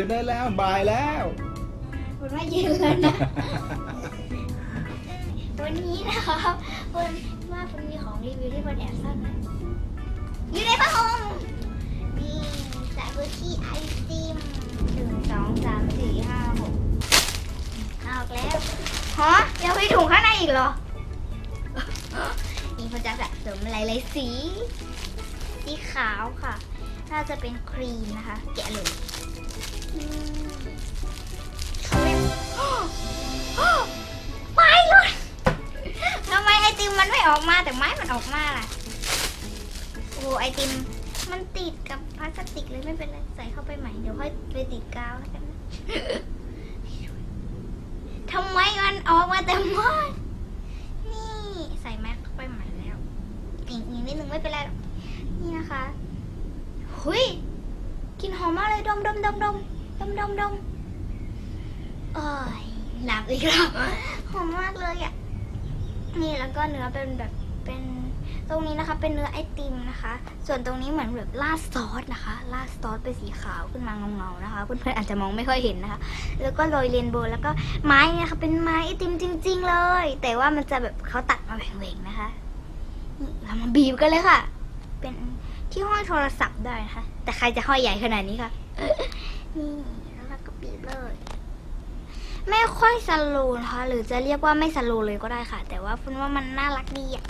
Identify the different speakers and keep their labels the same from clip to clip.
Speaker 1: ตื่นได้แล้วบ่ายแล้ว
Speaker 2: คุณไม่ยืนเลยนะ วันนี้นะครับคุณว่าคุณมีของรีวิวที่คุณแอบซ่อนนะอยู่ในผ้าห่มนี่สายกุชชี่ไอติมหนึ่งสองสามสี่ห้าหกเอาออกแล้วฮะยังมีถุงข้างในอีกเหรอ นี่เขาจะสะสมหลายๆสี สีขาวค่ะ น่าจะเป็นครีมนะคะ แกะเลยอืม เขาเรียกไม้หลุดทำไมไอติมมันไม่ออกมาแต่ไม้มันออกมาล่ะ โอ้ไอติมมันติดกับพลาสติกเลยไม่เป็นไรใส่เข้าไปใหม่เดี๋ยวค่อยไปติดกาวแล้วกันนะทำไมมันออกมาแต่ไม้นี่ใส่แม็กเข้าไปใหม่แล้วอีกนิดนึงไม่เป็นไรหรอกนี่นะคะ หุยกลินหอมมากเลยดมดมดมดม ดมดมดมเอ้ยหลับอีกแล้วหอมมากเลยอะ นี่แล้วก็เนื้อเป็นแบบเป็นตรงนี้นะคะ เป็นเนื้อไอติมนะคะ ส่วนตรงนี้เหมือนแบบราดซอสนะคะราดซอสเป็นสีขาวขึ้นมาเงาๆนะคะเพื่อนๆอาจจะมองไม่ค่อยเห็นนะคะ แล้วก็โรยเรนโบว์แล้วก็ไม้เนี่ยค่ะเป็นไม้ไอติมจริง ๆ เลย แต่ว่ามันจะแบบเขาตัดมาแหว่งๆนะคะเรามาบีบกันเลยค่ะ เป็นที่ห้อยโทรศัพท์ได้นะคะ แต่ใครจะห้อยใหญ่ขนาดนี้คะ นี่แล้วเราก็บีบเลย ไม่ค่อยสโลว์นะคะหรือจะเรียกว่าไม่สโลว์เลยก็ได้ค่ะ แต่ว่าคุณว่ามันน่ารักดีอะ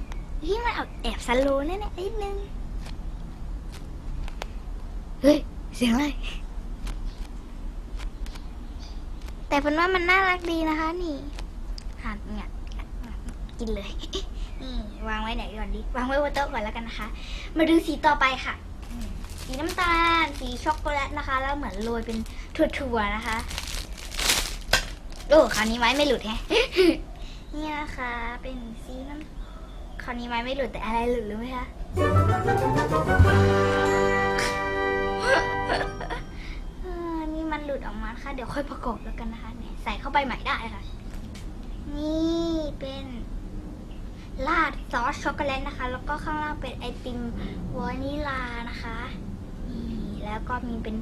Speaker 2: ที่มันแอบสโลว์แน่ๆนิดนึงเฮ้ยเสียงอะไรแต่เป็นว่ามันน่ารักดีนะคะ นี่หันเนี่ยกินเลยนี่วางไว้ไหนก่อนดีวางไว้บนโต๊ะก่อนแล้วกันนะคะ มาดูสีต่อไปค่ะ สีน้ำตาล สีช็อกโกแลตนะคะ แล้วเหมือนโรยเป็นถั่วๆนะคะ โอ้คราวนี้ไม้ไม่หลุดแฮะนี่นะคะ เป็นสีน้ำคราวนี้ไม้ไม่หลุดแต่อะไรหลุดรู้ไหมคะนี่มันหลุดออกมาค่ะ เดี๋ยวค่อยประกอบแล้วกันนะคะเนี่ยใส่เข้าไปใหม่ได้ค่ะ นี่เป็นราดซอสช็อกโกแลตนะคะ แล้วก็ข้างล่างเป็นไอติมวานิลานะคะ แล้วก็มีเป็น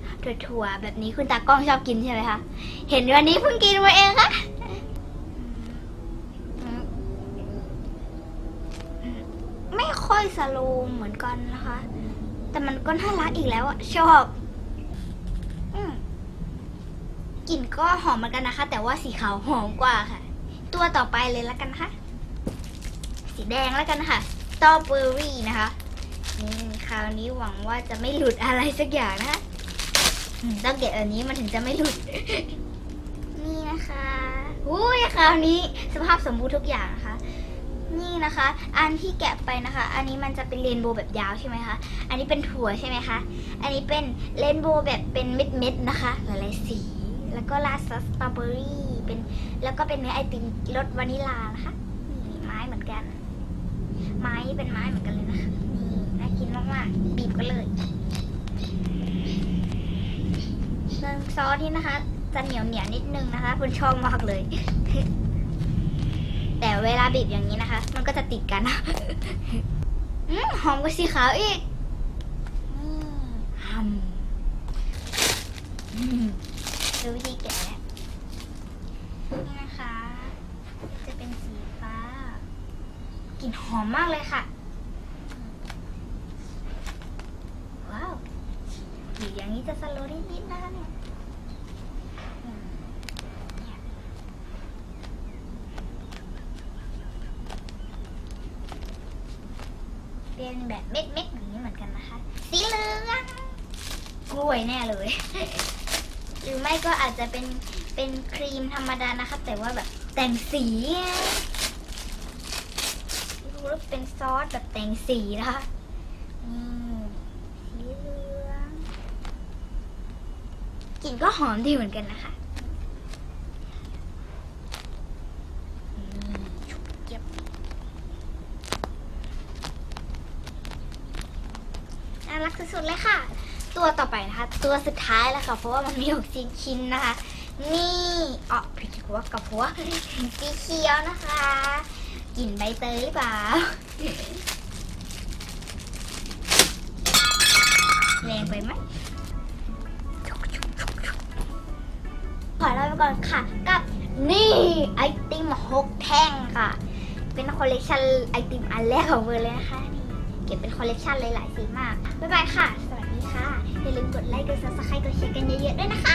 Speaker 2: ถั่วๆแบบนี้คุณตากล้องชอบกินใช่ไหมคะ เห็นวันนี้เพิ่งกินมาเองค่ะไม่ค่อยสโลว์เหมือนกันนะคะ แต่มันก็น่ารักอีกแล้วอะชอบอกลิ่นก็หอมเหมือนกันนะคะ แต่ว่าสีขาวหอมกว่าค่ะ ตัวต่อไปเลยแล้วกันนะคะสีแดงแล้วกันค่ะสตรอเบอรี่นะคะนี่ คราวนี้หวังว่าจะไม่หลุดอะไรสักอย่างนะคะต้องเก็บอันนี้มันถึงจะไม่หลุด นี่นะคะอุ้ยคราวนี้สภาพสมบูรณ์ทุกอย่างนะคะ นี่นะคะ อันที่แกะไปนะคะ อันนี้มันจะเป็นเรนโบว์แบบยาวใช่ไหมคะ อันนี้เป็นถั่วใช่ไหมคะ อันนี้เป็นเรนโบว์แบบเป็นเม็ดๆนะคะ หลายๆสี แล้วก็ราดซอสสตรอเบอรี่เป็นแล้วก็เป็นเนื้อไอติมรสวานิลานะคะนี่ไม้เหมือนกัน ไม้เป็นไม้เหมือนกันเลยนะคะนี่ กินมากๆบีบกันเลยน้ำซอสนี่นะคะ จะเหนียวเหนียวนิดนึงนะคะคุณชอบมากเลย แต่เวลาบีบอย่างนี้นะคะ มันก็จะติดกันอืมหอมกว่าสีขาวอีกอืมฮัมอืมดูวิธีแกะนี่นะคะ จะเป็นสีฟ้ากลิ่นหอมมากเลยค่ะ ว้าวบีบ อย่างนี้จะสโลว์นิดๆนะคะเนี่ยอืมเนี่ยเป็นแบบเม็ดๆอย่างนี้เหมือนกันนะคะ สีเหลืองกล้วยแน่เลย หรือไม่ก็อาจจะเป็นเป็นครีมธรรมดานะคะ แต่ว่าแบบแต่งสีไงรู้ว่าเป็นซอสแบบแต่งสีนะคะนี่สีเหลืองก ลิ่นก็หอมดีเหมือนกันนะคะอืมชุบเก็บน่ารักสุดๆเลยค่ะ ตัวต่อไปนะคะ ตัวสุดท้ายแล้วค่ะ เพราะว่ามันมีหกชิ้นชิ้นนะคะ นี่อ๋อผิดกว่ากระเพาะสีเขียวนะคะ กลิ่นใบเตยหรือเปล่า ก่อนค่ะ กับนี่ไอติมหกแท่งค่ะ เป็นคอลเลกชันไอติมอันแรกของเบอร์เลยนะคะนี่เก็บเป็นคอลเลกชันเลยหลายสีมาก บ๊ายบายค่ะ สวัสดีค่ะ อย่าลืมกดไลค์ กดซับสไครต์กดแชร์กันเยอะๆด้วยนะคะ